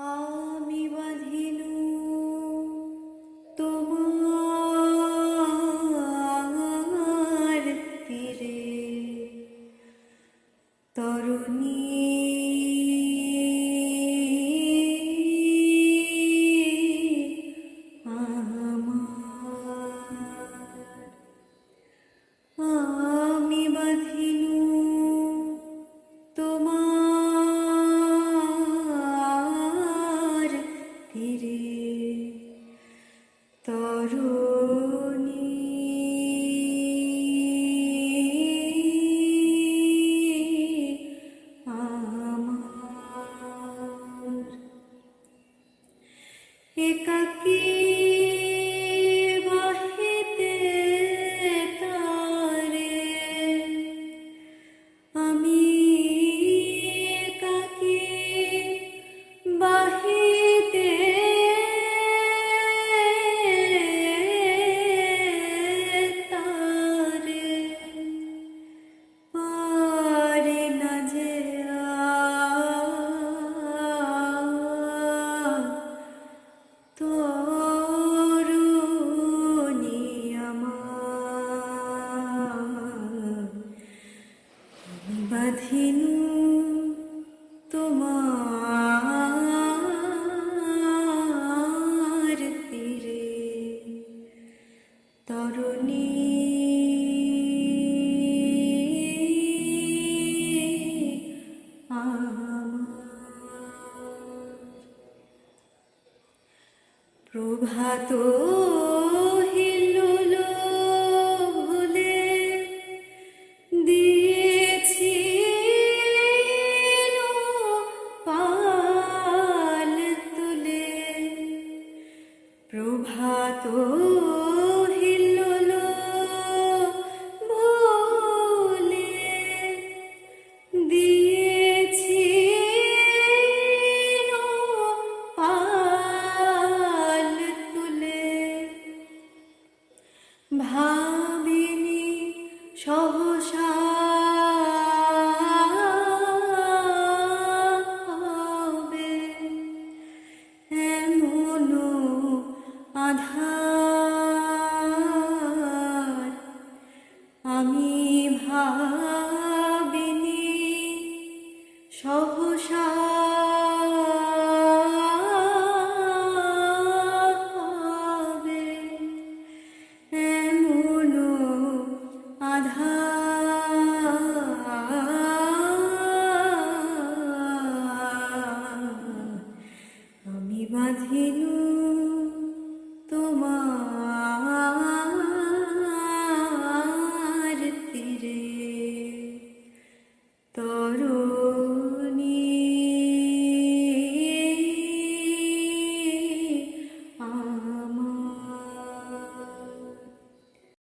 আমি বাঁধিল স্বাধীন তোমার তীরে তরণী। প্রভাত satu আধার। আমি ভা তোর